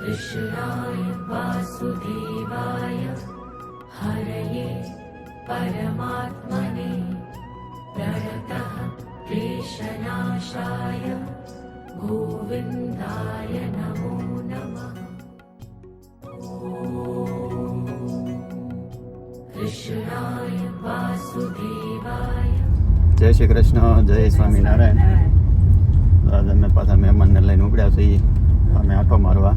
कृष्णाय वासुदेवाय हरये परमात्मने प्रणतः क्लेशनाशाय गोविन्दाय नमो नमः कृष्णाय वासुदेवाय જય શ્રી કૃષ્ણ જય સ્વામિનારાયણ આજે અમે પાછા મહેમાનને લઈને ઉપડ્યા છીએ અમે આંટો મારવા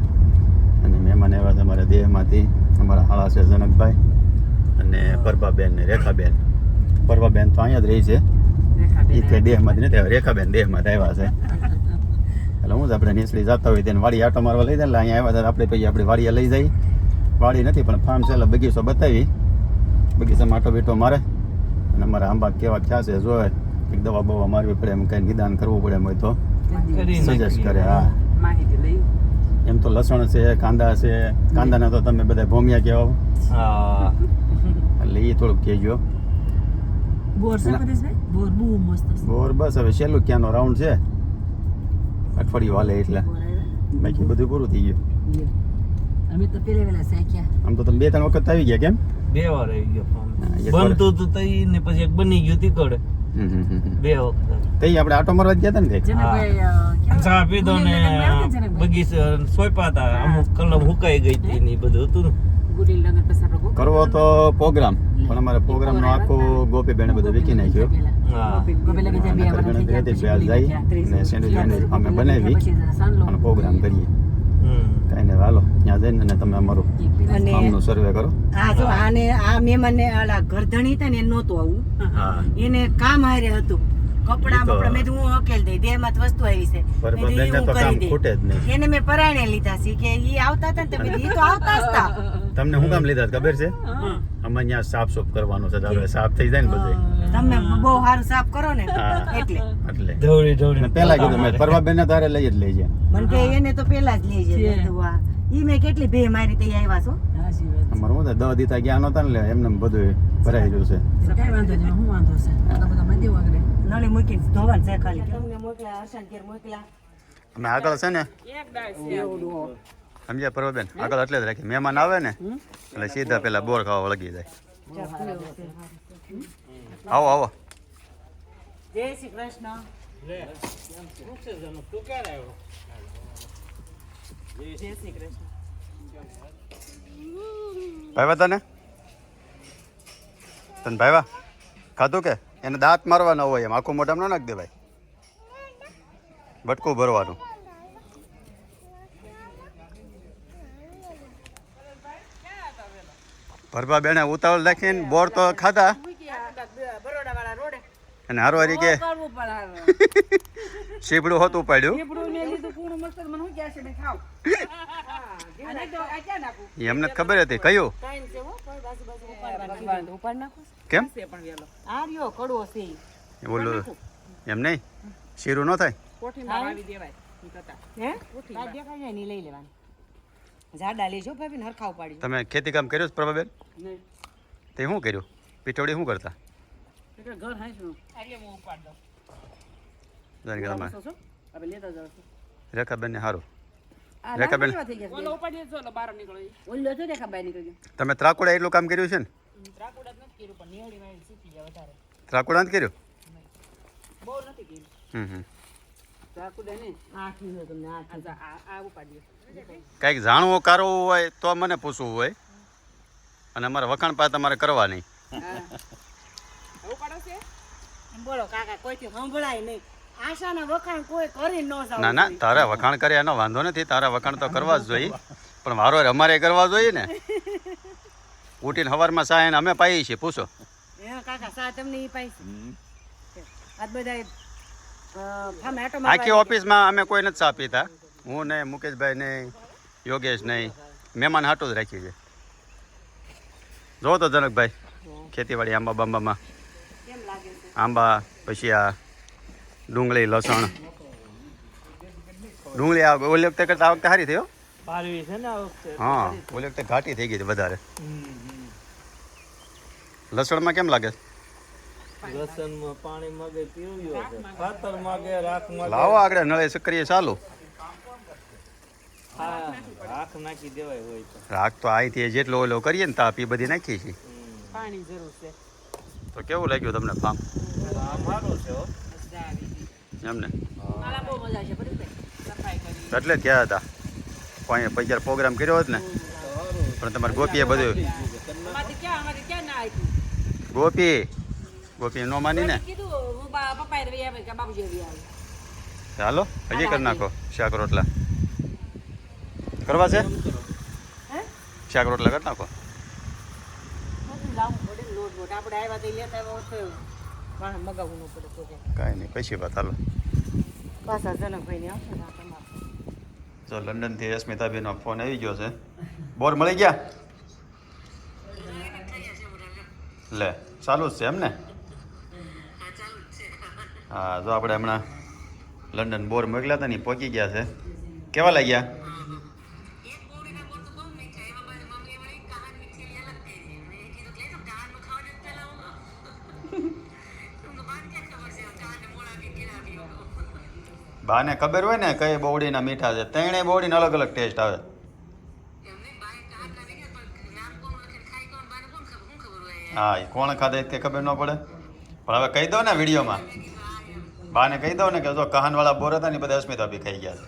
અને મહેમાન આવ્યા છે અમારા દેહમાંથી. અમારા હાળા છે જનકભાઈ અને પરભાબેન ને રેખાબેન. પરભાબેન તો અહીંયા જ રહી છે. એ કે દેહમાંથી નથી આવ્યા રેખાબેન દેહમાંથી આવ્યા છે. એટલે હું જ આપણે નીચલી જતા હોય તેને વાડી આટો મારવા લઈ જાય એટલે અહીંયા આવ્યા હતા આપણે પછી આપણી વાડીએ લઈ જઈ. વાડી નથી પણ ફાર્મ છે એટલે બગીચો બતાવી. બગીચામાં આટો બીટો મારે. અને અમારા આંબા કેવા ખ્યા છે જોવે એક દવા બવા મારવી પડે એમ કઈ નિદાન કરવું પડે એમ હોય તો. સજેસ્ટ કરે હા. માહિતી લઈ. એમ તો લસણ છે કાંદા છે. કાંદાના તો તમે બધા ભોમિયા કહેવા હા. એટલે એ થોડુંક કહેજો. બોર બસ હવે છેલ્લું ક્યાંનો રાઉન્ડ છે? અઠવાડિયું હાલે એટલે. બાકી બધું પૂરું થઈ ગયું. અમે તો પેલે વેલા શેક્યા. આમ તો તમે બે ત્રણ વખત આવી ગયા કેમ? બે વાર આવી ગયો. બનતું તો તઈ ને પછી એક બની ગયું તીકડ. હમ હમ હમ હમ. બે વખત. આપણે આટો મારવા જ ગયા હતા ને? જનકભાઈ ચા પીધો ને ને? બગીચા સોંપ્યા હતા. અમુક કલમ હુકાઈ ગઈ હતી ને બધું હતું ને. ગોપી- કરવો તો પ્રોગ્રામ પણ અમારે પ્રોગ્રામનો આખો ગોપીબેને બધું વેચી નાખ્યો. ગોપી- ગોપી ને સેન્ડવિચ અમે બનાવી. અને પ્રોગ્રામ કરીએ. હમ. કાંઈ નહીં હાલો ત્યાં જઈને ને તમે અમારું પેલા સર્વે કરો. હા જો આને આ મહેમાનને આલા ઘરધણી હતા ને એ નહોતું આવું. એને કામ હારે હતું. કપડા બપડા મેં હું હકેલ દઈ વસ્તુ આવી છે. હું કરી એને મેં પરાયણે લીધા છે કે ઈ આવતા હતા ને તો ઈ તો આવતા હતા તમને શું કામ લીધા ખબર છે? અમે અહીંયા સાફ સુફ કરવાનું છે હવે સાફ થઈ જાય ને બધું. તમે બહુ સારું સાફ કરો ને એટલે. એટલે. પહેલા કીધું મેં પરવાબેન ને તારે લઈ જ લઈ જાય. મને કે એને તો પેલા જ લઈ જાય. ઈ મેં કેટલી ભે મારી તઈ આવ્યા છો. અમારે શું થાય દવા દીધા ગયા નહોતા ને લે એમને બધું ભરાઈ ગયું છે. કઈ વાંધો નહીં હું વાંધો છે? તો બધા મંદી વગડે નળી મૂકી ધોવાન છે ખાલી. તમને મોકલા હર્ષાન ઘેર મોકલા અમે આગળ છે ને? સમજ્યા પરવાબેન આગળ એટલે જ રાખી મહેમાન આવે ને એટલે સીધા પેલા બોર ખાવા લગી જાય. આવો આવો. જય શ્રી કૃષ્ણ. જય શ્રી કૃષ્ણ ભાઈવા તને? તને ભાઈવા ખાધું કે? એને દાંત મારવા ન હોય એમ. આખું મોઢામાં ન નાખ દે ભાઈ. બટકું ભરવાનું. ભરવા બેને ઉતાવળ રાખીને બોર તો ખાધા. અને હારો હારી કે શીપડું હોતું પાડ્યું. એમને ખબર હતી. કયું? કેમ? આ રહ્યો કડવો છે ઈ. એ બોલું. એમ નહીં? શીરું ન થાય? હે? આ દેખાય જાય ને ઈ લઈ લેવાની. જાડા લેજો ભાભી ને હરખા ઉપાડી તમે ખેતી કામ કર્યું પ્રભાબેન? તે શું કર્યું? પીઠોડી શું કરતા? રેખાબેન ને સારું રેખાબેન તમે ત્રાકુડા એટલું કામ કર્યું છે ને? ત્રાકુડા નથી કર્યું હમ હમ. જાણવું કારવું હોય તો મને પૂછવું હોય. અને અમારે વખાણ પાસે તમારે કરવા નહીં બોલો કાકા કોઈથી સંભળાય નહીં. આશાના વખાણ કોઈ કરી ન જાવ ના ના તારા વખાણ કરે એનો વાંધો નથી તારા વખાણ તો કરવા જ જોઈએ. પણ મારો અમારે કરવા જોઈએ ને. ઉઠીને સવારમાં સાય ને અમે પાઈએ છીએ પૂછો. હે કાકા સા તમને ઈ બધા આખી ઓફિસમાં અમે કોઈ નથી સાપીતા હું નહીં મુકેશભાઈ નહીં યોગેશ નહીં મહેમાન હાટું જ રાખી છે જો તો જનકભાઈ ખેતીવાડી આંબા બાંબામાં. કેમ લાગે છે? આંબા પછી આ ડુંગળી લસણ. ડુંગળી આ ઓલી વખતે કરતા આ વખતે સારી થઈ હો. છે ઓલી વખતે ઘાટી થઈ ગઈ હતી વધારે. લસણમાં કેમ લાગે? લસણમાં પાણી માગે પીવ્યું ખાતર માગે રાખ માગે. લાવો આગળ નળે સક્રિય ચાલુ. હા નાખી દેવાય હોય તો. રાખ તો અહીંથી જેટલો ઓલો કરીએ ને તાપી બધી નાખીએ છીએ. પાણી જરૂર છે. તો કેવું લાગ્યું તમને ફાર્મ આ સારું છે. એમને. એટલે ક્યાં હતા. કોઈ પૈસા પ્રોગ્રામ કર્યો હોત ને પણ તમારે ગોપીએ બધું ગોપી ગોપી નો માની ને? હાલો હજી કરી નાખો શાક રોટલા. કરવા છે? શાક રોટલા કરી નાખો. આપણે આવ્યા તો લેતા તો મગાવવું ન પડે તો કાંઈ નહીં પછી વાત હાલો. પાછા જનકભાઈ ને આવશે જો લંડનથી અસ્મિતાબેનનો ફોન આવી ગયો છે. બોર મળી ગયા? લે ચાલુ જ છે એમ ને? હા જો આપણે હમણાં લંડન બોર મોકલ્યા હતા ને પહોંચી ગયા છે. કેવા લાગ્યા? બાને ખબર હોય ને કઈ બોવડીના મીઠા છે તેણે બોવડીના અલગ અલગ ટેસ્ટ આવે. હા એ કોણ ખાધે તે ખબર ન પડે. પણ હવે કહી દો ને વિડીયોમાં. બાને કહી દો ને કે જો કહાનવાળા બોર હતા ને બધા અસ્મિતા બી ખાઈ ગયા.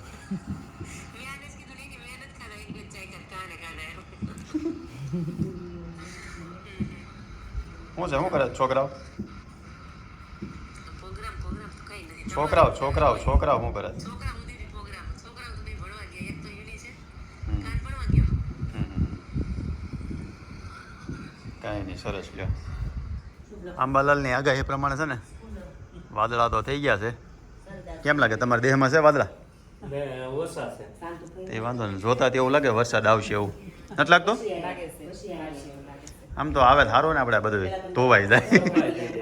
છે શું છે શું કરે છોકરાઓ? છોકરાઓ છોકરાઓ છોકરાઓ શું કરે. કાંઈ નહીં સરસ લ્યો. આંબાલાલની આગાહી પ્રમાણે છે ને વાદળા તો થઈ ગયા છે. કેમ લાગે? તમારા દેહમાં છે વાદળા? એ તે વાંધો નહીં જોતા એવું લાગે વરસાદ આવશે એવું. નથી લાગતો? આમ તો આવે સારું ને આપણે બધું ધોવાઈ જાય.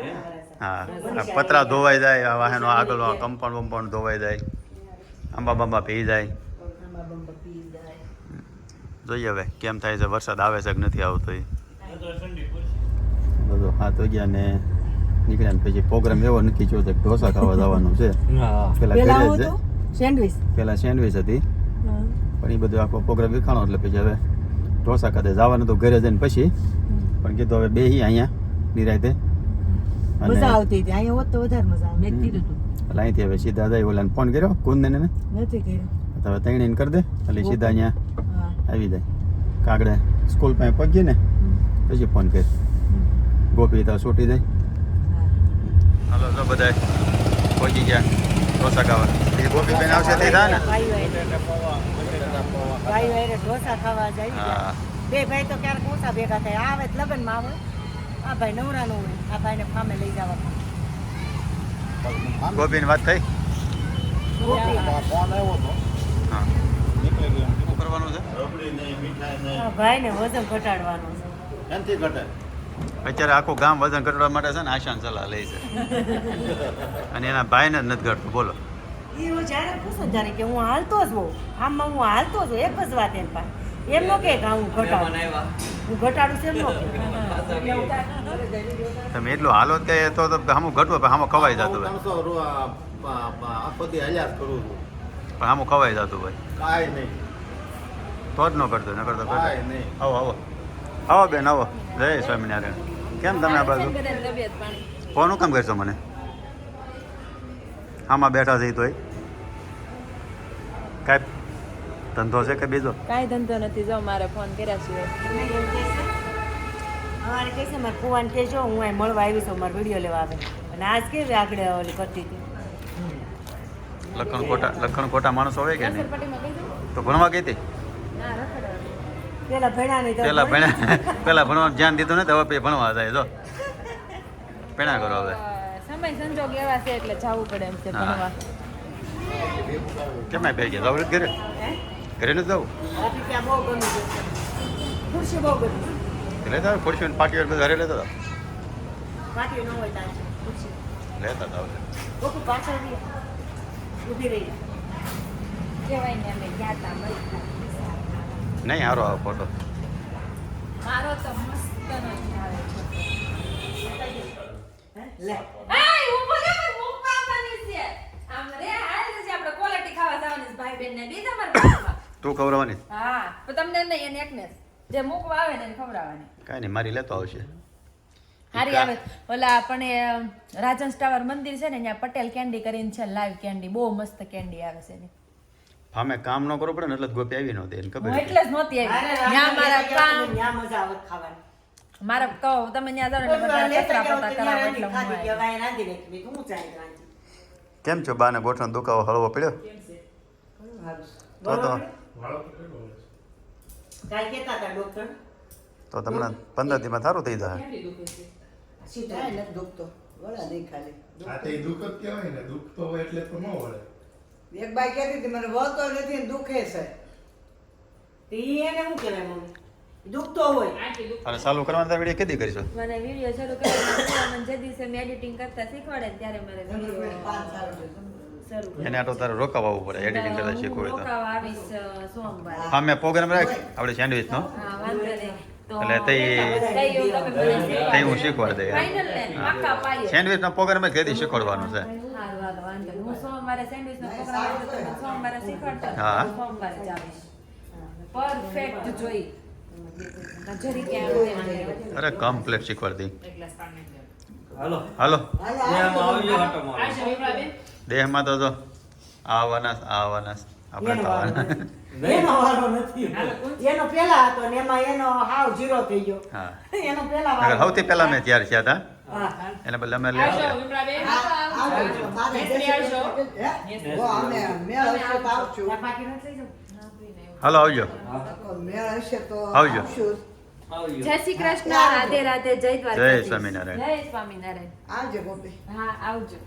હા પતરા ધોવાઈ જાય આ વાહનો આગળ કંપાઉન્ડ બમ્પાઉન્ડ ધોવાઈ જાય આંબા બાંબા પી જાય. જોઈએ હવે કેમ થાય છે વરસાદ આવે છે કે નથી આવતો એ. આ તો ગયા બધો હાથ વાગ્યા ને નીકળ્યા પછી પ્રોગ્રામ એવો નક્કી થયો કે ઢોસા ખાવા જવાનું છે. હા. પેલા પેલા ઘરે હું સેન્ડવિચ. પેલા સેન્ડવિચ હતી. પણ એ બધું આખો પ્રોગ્રામ વિખાણો એટલે પછી હવે ઢોસા ખાતે જવાનું તો ઘરે જઈને પછી. પણ કીધું હવે બેહી અહીંયા નિરાયતે. મજા આવતી હતી. અહીંયા હોત તો વધારે મજા આવે મેં કીધું હતું એટલે અહીંથી હવે સીધા દાદા ઓલાને ફોન કર્યો કુંદને ને નથી કર્યો. તો હવે તઈને કરી દે એટલે સીધા અહીંયા આવી જાય. કાગડે સ્કૂલ પાસે પહોંચીએ ને પછી ફોન કરી ગોપી તો છૂટી જાય. હાલો તો બધા પહોંચી ગયા ઢોસા ખાવા. એ ગોપી બેન આવશે તે થાય ને? ઢોસા ખાવા જાય. બે ભાઈ તો ક્યારેક ઓછા ભેગા થાય. આવે તો લગ્નમાં આવે. આ ભાઈ નવરા નો હોય. આ ભાઈને ફામે લઈ જવા. ગોપીની વાત થઈ? ગોપી. હા. શું કરવાનું છે? આ ભાઈને વજન ઘટાડવાનું છે. અત્યારે આખું ગામ વજન ઘટાડવા માટે છે ને આશાન સલાહ લે છે. અને એના ભાઈને જ નથી ઘટતું. બોલો. એ હું જ્યારે પૂછું ત્યારે કે હું હાલતો જ હોઉં. આમમાં હું હાલતો જ હોઉં. એક જ વાત એમ પાસે. એમ નો કે હા, હું ઘટાડું. હું ઘટાડું છે એમ નો કે. તમે એટલું હાલો જ કે તો તો હામું ઘટવું પણ હામું ખવાઈ જતું હોય. પણ હામું ખવાઈ જતું હોય. તો જ ન કરતો ન કરતો નહીં. આવો આવો. આવો બેન આવો. જય સ્વામિનારાયણ. કેમ તમે આ બાજુ? કોનું કામ કરશો મને? આમાં બેઠા છે તોય. કાંઈ ધંધો છે કે બીજો? કાંઈ ધંધો નથી જો મારે ફોન કર્યા સિવાય. અમારે કહે છે મારે કુવાને કહેજો હું અહીં મળવા આવી છું મારે વીડિયો લેવા આવે. અને આજ કેવી આગળ ઓલી કરતી હતી? લખણ ખોટા લખણ ખોટા માણસો હોય કે તો? ભણવા ગઈ હતી? પેલા ભણ્યા નહીં પેલા ભણ્યા પેલા ભણવા ધ્યાન દીધું ને તો હવે ભણવા જાય જો. પેણા કરો હવે. સમય સંજોગ એવા છે એટલે જવું પડે એમ છે ભણવા. કેમ બે ગયા ઘરે? ઘરે નથી જવું? ખુરશી બહુ ગમી લેતા હતા? ખુરશી ને પાટી બધું ઘરે લેતા હતા? પાટીઓ ન હોય ત્યાં ખુરશી. લેતા હતા હવે. ગોકુ પાછળ રહી. ઊભી રહી. કહેવાય ને અમે ગયા હતા મળી નહીં સારો આવો ફોટો મારો તો મસ્ત નો આવે લે. હાય ઊભો રે ભાઈ મૂકવા છે. આમ રે હાલ છે આપણે ક્વોલિટી ખાવા જવાની ભાઈ બેન ને બીજા મારા તું ખવડાવવાની? હા તો તમને નહીં એને એકને જ. મૂકવા આવે ને ખવડાવવાની. કાંઈ નહીં મારી લેતો આવશે. હારી આવે. ઓલા પણ રાજન સ્ટાવર મંદિર છે ને ત્યાં પટેલ કેન્ડી કરીને છે લાઈવ કેન્ડી. બહુ મસ્ત કેન્ડી આવે છે ને ફામે કામ ન કરવું પડે ને એટલે ગોપી આવી નહોતી એને ખબર એટલે જ નહોતી આવી. ત્યાં મારા કામ ત્યાં મજા આવત ખાવાની. મારા કહો તમે ત્યાં જાઓ ને એટલે બધા લેતા કચરા પોતા કરાવો એટલે ખાધી કે રાંધી નાખી. મેં હું આવી. કેમ છો બાને ગોઠણ દુખાવો હળવો પડ્યો? તો તો. કાલ કહેતા હતા ડોક્ટર તો તમને પંદર દીમાં સારું થઈ જાય સીધો નથી દુખતો. વળા નહીં ખાલી. આ તો એ દુઃખ જ કહેવાય ને. દુઃખ હોય એટલે તો ન વળે. એક બાઈ કહેતી હતી મને વળતો નથી ને દુખે છે. તો એને શું કહેવાય મમ્મી? દુખતો હોય. અને ચાલુ કરવાની તાર વીડિયો કેદી કરીશું? મને વીડિયો શરૂ કરવા મને જે દિવસે મેં એડિટિંગ કરતા શીખવાડે ત્યારે મારે વીડિયો એને આટલો તારે રોકાવા આવવું પડે એડિટિંગ કરતા શીખવું હોય તો. હા મેં પ્રોગ્રામ રાખ આપણે સેન્ડવિચનો હા વાંધો નહીં. તો એટલે તે તે હું શીખવાડ દઈ સેન્ડવિચ ને પ્રોગ્રામ જ કઈ શીખવાડવાનું છે. હું ને. પરફેક્ટ જોઈ. અરે કમ્પ્લેટ શીખવાડતી હાલો. હાલો. દેહમાં તો જો આવવાના આવવાના આપણે થવાના એનો વારો નથી એનો પેલા હતો ને એમાં એનો હાવ જીરો થઈ ગયો. હા. એનો પેલા વારો સૌથી પહેલા મેં ત્યારે થયા હતા હા. એને બદલે અમે તો? હાલો આવજો. તો આવજો. જય શ્રી કૃષ્ણ. રાધે રાધે. જય દ્વારકાધીશ. જય સ્વામિનારાયણ. જય સ્વામિનારાયણ. આવજો ગોપી. હા આવજો.